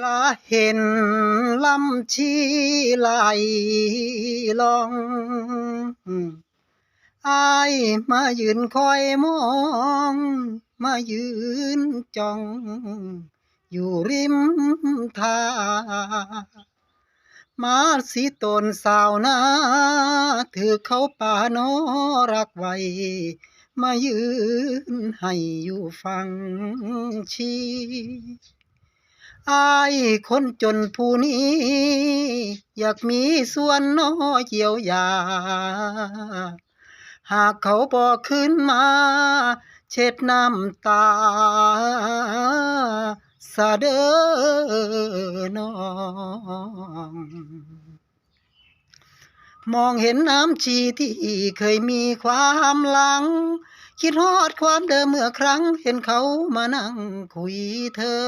ลาเห็นลำชีไหลลองอายมายืนคอยมอง มายืนจ้อง อยู่ริมทางมาสีตนสาวนาถือเขาป่านอรักไว้มายืนให้อยู่ฟังชี อายคนจนผู้นี้ อยากมีส่วนน้อยเยียวยา หากเขาบอกขึ้นมา เช็ดน้ำตาสะเดอน้องมองเห็นน้ำชีที่เคยมีความหลัง คิดฮอดความเดิมเมื่อครั้งเห็นเขามานั่งคุยเธอ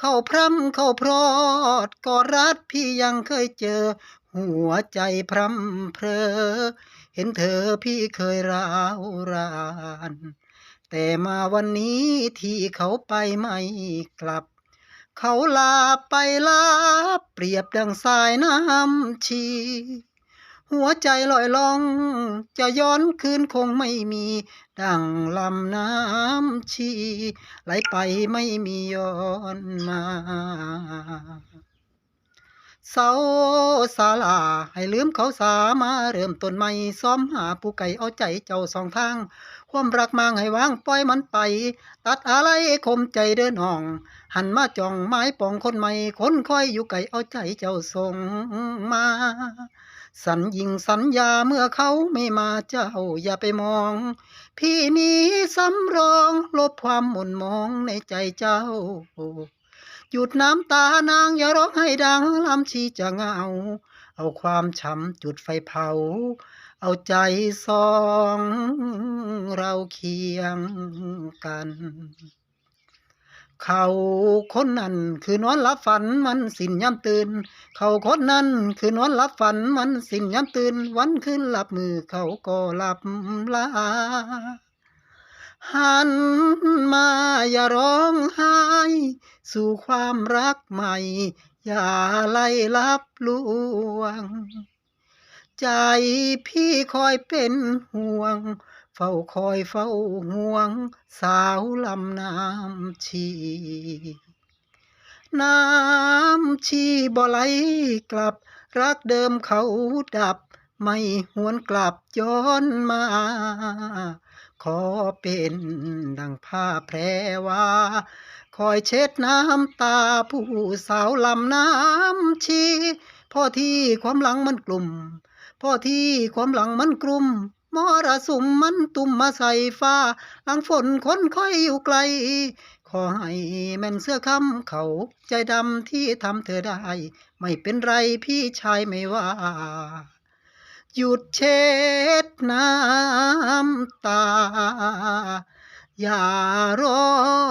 เข้าพร่ำเข้าพรอดกอดรัดพี่ยังเคยเจอ หัวใจพร่ำเพรอ เห็นเธอพี่เคยร้าวราน แต่มาวันนี้ที่เขาไปไม่กลับ เขาลาไปลาเปรียบดังสายน้ำชี หัวใจลอยล่อง จะย้อนคืนคงไม่มี ดังลำน้ำชี ไหลไปไม่มีย้อนมา เสาศาลาให้ลืมเขาสามาเริ่มต้นใหม่ซ้อมหาผู้ไก่เอาใจเจ้าสองทาง ความรักมางให้วางปล่อยมันไป ตัดอะไรคมใจเดินห้อง หันมาจ้องไม้ปองคนใหม่คนคอยอยู่ไก่เอาใจเจ้าส่งมา สัญญิงสัญญาเมื่อเขาไม่มาเจ้าอย่าไปมอง พี่นี้สำรองลบความหม่นมองในใจเจ้า หยุดน้ำตานางอย่าร้องให้ดังลำชีจะเงา เอาความช้ำจุดไฟเผา เอาใจสองเราเคียงกัน เขาคนนั้นคือนอนหลับฝันมันสิ้นยามตื่น เขาคนนั้นคือนอนหลับฝันมันสิ้นยามตื่น วันขึ้นหลับมือเขาก็หลับลาหันมาอย่าร้องไห้ สู่ความรักใหม่ อย่าไล่ลับลวง ใจพี่คอยเป็นห่วง เฝ้าคอยเฝ้าห่วง สาวลำน้ำชี น้ำชีบ่ไหลกลับ รักเดิมเขาดับ ไม่หวนกลับย้อนมา ขอเป็นดังผ้าแพรว่าคอยเช็ดน้ำตาผู้สาวลำน้ำชีพ่อที่ความหลังมันกลุ่ม พ่อที่ความหลังมันกลุ่มมรสุมมันตุ่มมาใส่ฟ้าหลังฝนคนค่อยอยู่ไกล ขอให้แม่นเสื้อคำเขาใจดำที่ทำเธอได้ ไม่เป็นไรพี่ชายไม่ว่า หยุดเช็ดน้ำตา อย่าร้อง